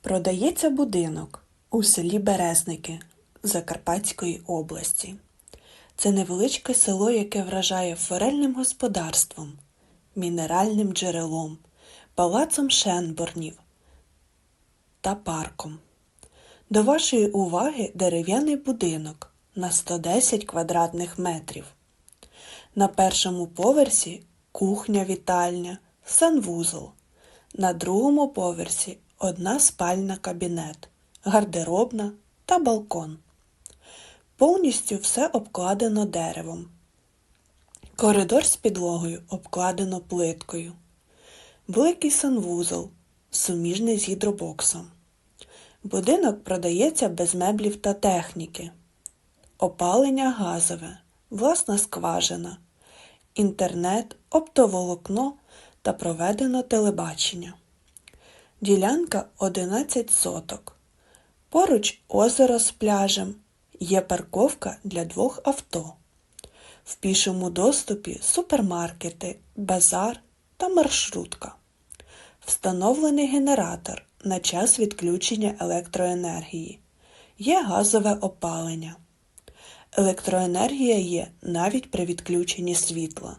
Продається будинок у селі Березники Закарпатської області. Це невеличке село, яке вражає форельним господарством, мінеральним джерелом, палацом Шенборнів та парком. До вашої уваги дерев'яний будинок на 110 квадратних метрів. На першому поверсі кухня-вітальня, санвузол. На другому поверсі одна спальна кабінет, гардеробна та балкон. Повністю все обкладено деревом. Коридор з підлогою обкладено плиткою. Великий санвузол, суміжний з гідробоксом. Будинок продається без меблів та техніки. Опалення газове, власна скважина, інтернет, оптоволокно та проведено телебачення. Ділянка 11 соток. Поруч озеро з пляжем. Є парковка для двох авто. В пішому доступі супермаркети, базар та маршрутка. Встановлений генератор на час відключення електроенергії. Є газове опалення. Електроенергія є навіть при відключенні світла.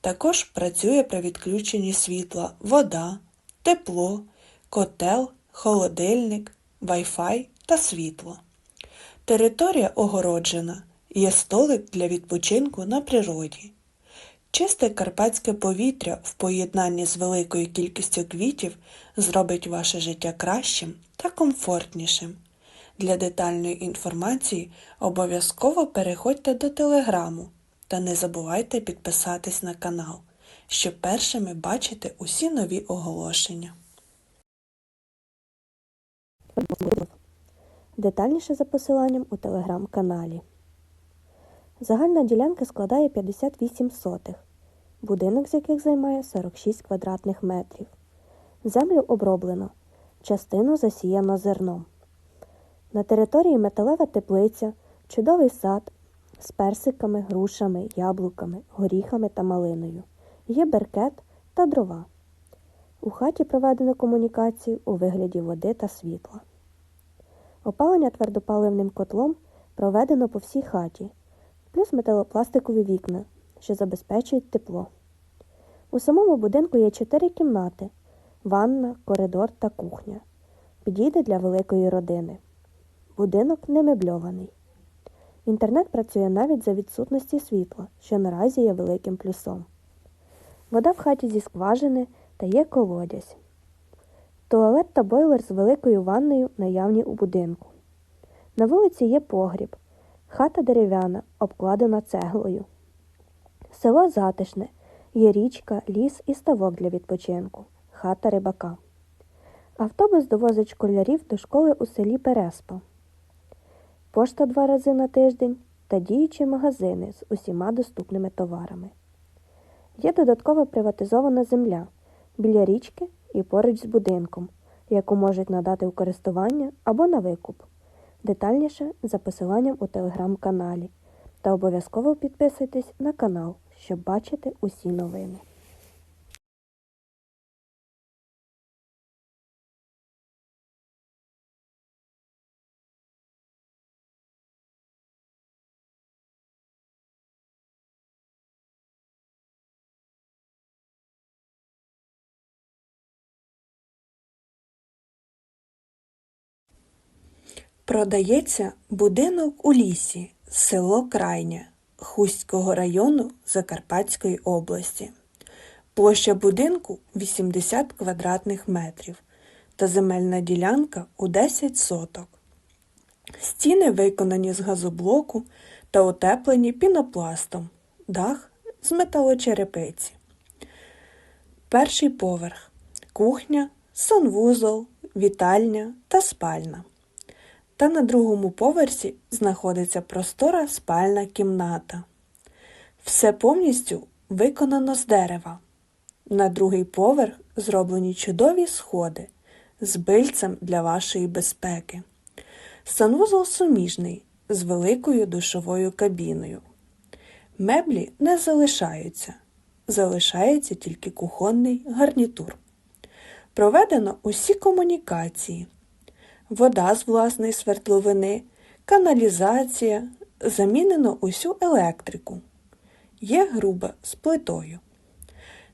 Також працює при відключенні світла вода, тепло, котел, холодильник, Wi-Fi та світло. Територія огороджена, є столик для відпочинку на природі. Чисте карпатське повітря в поєднанні з великою кількістю квітів зробить ваше життя кращим та комфортнішим. Для детальної інформації обов'язково переходьте до телеграму та не забувайте підписатись на канал, щоб першими бачити усі нові оголошення. Детальніше за посиланням у телеграм-каналі. Загальна ділянка складає 58 сотих, будинок з яких займає 46 квадратних метрів. Землю оброблено, частину засіяно зерном. На території металева теплиця, чудовий сад з персиками, грушами, яблуками, горіхами та малиною. Є беркет та дрова. У хаті проведено комунікацію у вигляді води та світла. Опалення твердопаливним котлом проведено по всій хаті, плюс металопластикові вікна, що забезпечують тепло. У самому будинку є чотири кімнати ванна, коридор та кухня. Підійде для великої родини. Будинок не мебльований. Інтернет працює навіть за відсутності світла, що наразі є великим плюсом. Вода в хаті зі скважини та є колодязь. Туалет та бойлер з великою ванною наявні у будинку. На вулиці є погріб, хата дерев'яна, обкладена цеглою. Село затишне, є річка, ліс і ставок для відпочинку, хата рибака. Автобус довозить школярів до школи у селі Переспа. Пошта два рази на тиждень та діючі магазини з усіма доступними товарами. Є додаткова приватизована земля біля річки і поруч з будинком, яку можуть надати у користування або на викуп. Детальніше за посиланням у телеграм-каналі. Та обов'язково підписуйтесь на канал, щоб бачити усі новини. Продається будинок у лісі, село Крайня Хустського району Закарпатської області. Площа будинку 80 квадратних метрів та земельна ділянка у 10 соток. Стіни виконані з газоблоку та утеплені пінопластом, дах з металочерепиці. Перший поверх кухня, санвузол, вітальня та спальна. Та на другому поверсі знаходиться простора спальна кімната. Все повністю виконано з дерева. На другий поверх зроблені чудові сходи з бильцем для вашої безпеки. Санвузол суміжний з великою душовою кабіною. Меблі не залишаються, залишається тільки кухонний гарнітур. Проведено усі комунікації вода з власної свердловини, каналізація, замінено усю електрику. Є груба з плитою.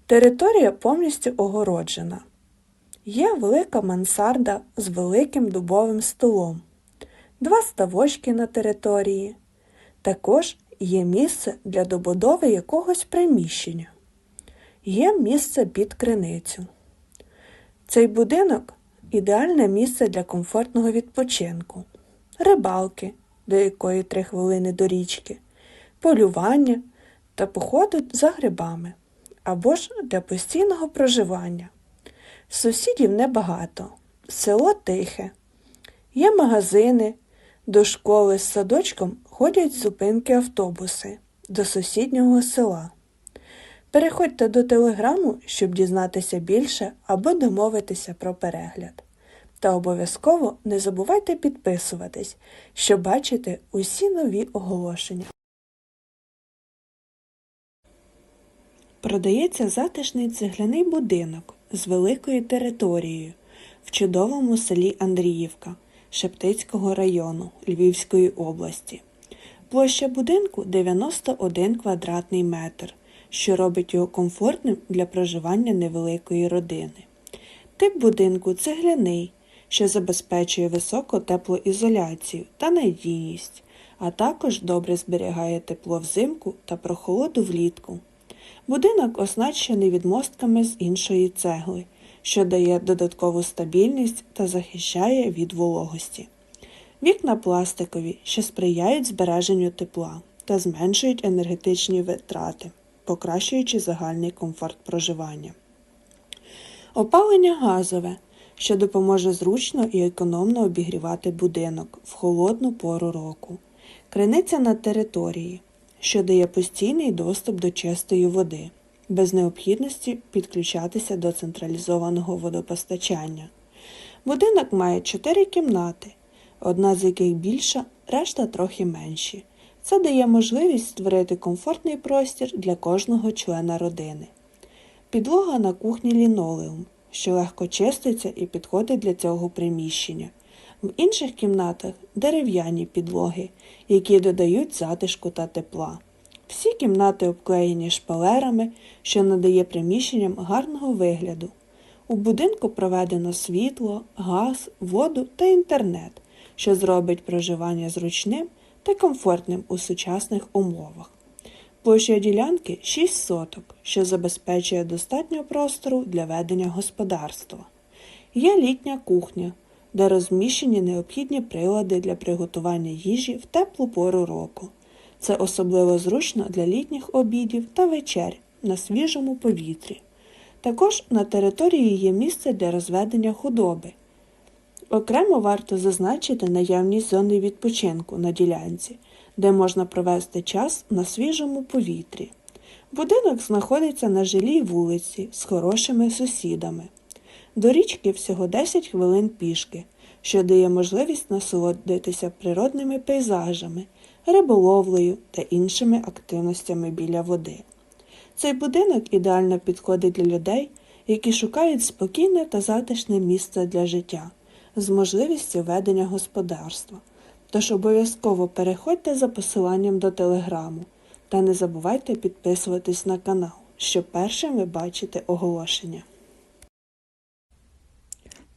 Територія повністю огороджена. Є велика мансарда з великим дубовим столом, два ставочки на території. Також є місце для добудови якогось приміщення. Є місце під криницю. Цей будинок ідеальне місце для комфортного відпочинку, рибалки, до якої три хвилини до річки, полювання та походу за грибами або ж для постійного проживання. Сусідів небагато, село тихе. Є магазини, до школи з садочком ходять зупинки автобуси до сусіднього села. Переходьте до телеграму, щоб дізнатися більше або домовитися про перегляд. Та обов'язково не забувайте підписуватись, щоб бачити усі нові оголошення. Продається затишний цегляний будинок з великою територією в чудовому селі Андріївка Шептицького району Львівської області. Площа будинку 91 квадратний метр, що робить його комфортним для проживання невеликої родини. Тип будинку цегляний, що забезпечує високу теплоізоляцію та надійність, а також добре зберігає тепло взимку та прохолоду влітку. Будинок оснащений відмостками з іншої цегли, що дає додаткову стабільність та захищає від вологості. Вікна пластикові, що сприяють збереженню тепла та зменшують енергетичні витрати, покращуючи загальний комфорт проживання. Опалення газове, що допоможе зручно і економно обігрівати будинок в холодну пору року. Криниця на території, що дає постійний доступ до чистої води, без необхідності підключатися до централізованого водопостачання. Будинок має чотири кімнати, одна з яких більша, решта трохи менші. Це дає можливість створити комфортний простір для кожного члена родини. Підлога на кухні лінолеум, що легко чиститься і підходить для цього приміщення. В інших кімнатах дерев'яні підлоги, які додають затишку та тепла. Всі кімнати обклеєні шпалерами, що надає приміщенням гарного вигляду. У будинку проведено світло, газ, воду та інтернет, що зробить проживання зручним та комфортним у сучасних умовах. Площа ділянки 6 соток, що забезпечує достатньо простору для ведення господарства. Є літня кухня, де розміщені необхідні прилади для приготування їжі в теплу пору року. Це особливо зручно для літніх обідів та вечер на свіжому повітрі. Також на території є місце для розведення худоби. Окремо варто зазначити наявність зони відпочинку на ділянці, де можна провести час на свіжому повітрі. Будинок знаходиться на жилій вулиці з хорошими сусідами. До річки всього 10 хвилин пішки, що дає можливість насолодитися природними пейзажами, риболовлею та іншими активностями біля води. Цей будинок ідеально підходить для людей, які шукають спокійне та затишне місце для життя з можливістю ведення господарства. Тож обов'язково переходьте за посиланням до телеграму та не забувайте підписуватись на канал, щоб першим ви бачите оголошення.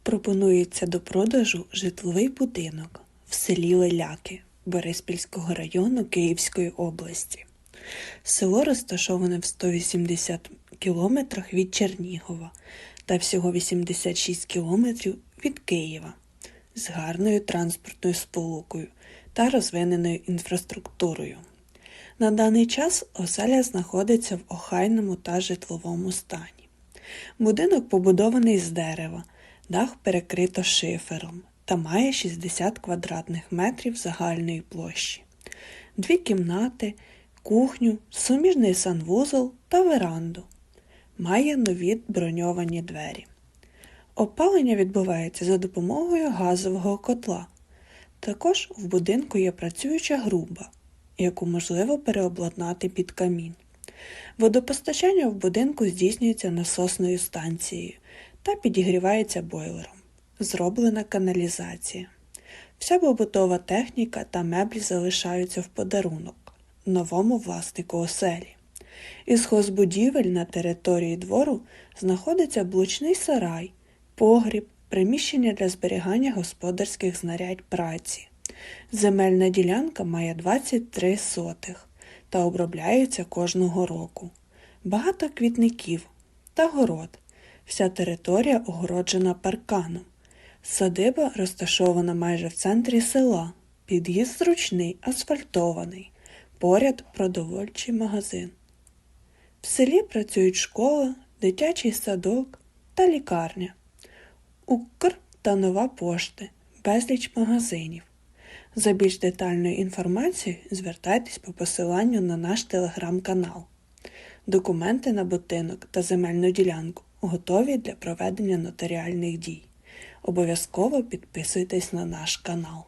Пропонується до продажу житловий будинок в селі Леляки Бориспільського району Київської області. Село розташоване в 180 кілометрах від Чернігова та всього 86 кілометрів від Києва з гарною транспортною сполукою та розвиненою інфраструктурою. На даний час оселя знаходиться в охайному та житловому стані. Будинок побудований з дерева, дах перекрито шифером та має 60 квадратних метрів загальної площі, дві кімнати, кухню, суміжний санвузол та веранду. Має нові броньовані двері. Опалення відбувається за допомогою газового котла. Також в будинку є працююча груба, яку можливо переобладнати під камін. Водопостачання в будинку здійснюється насосною станцією та підігрівається бойлером. зроблена каналізація. Вся побутова техніка та меблі залишаються в подарунок новому власнику оселі. Із хозбудівель на території двору знаходиться блочний сарай, погріб, приміщення для зберігання господарських знарядь праці. Земельна ділянка має 23 сотих та обробляється кожного року. Багато квітників та город. Вся територія огороджена парканом. Садиба розташована майже в центрі села. Під'їзд зручний, асфальтований. Поряд продовольчий магазин. В селі працюють школа, дитячий садок та лікарня. Укр та нова пошти, безліч магазинів. За більш детальною інформацією звертайтесь по посиланню на наш телеграм-канал. Документи на будинок та земельну ділянку готові для проведення нотаріальних дій. Обов'язково підписуйтесь на наш канал.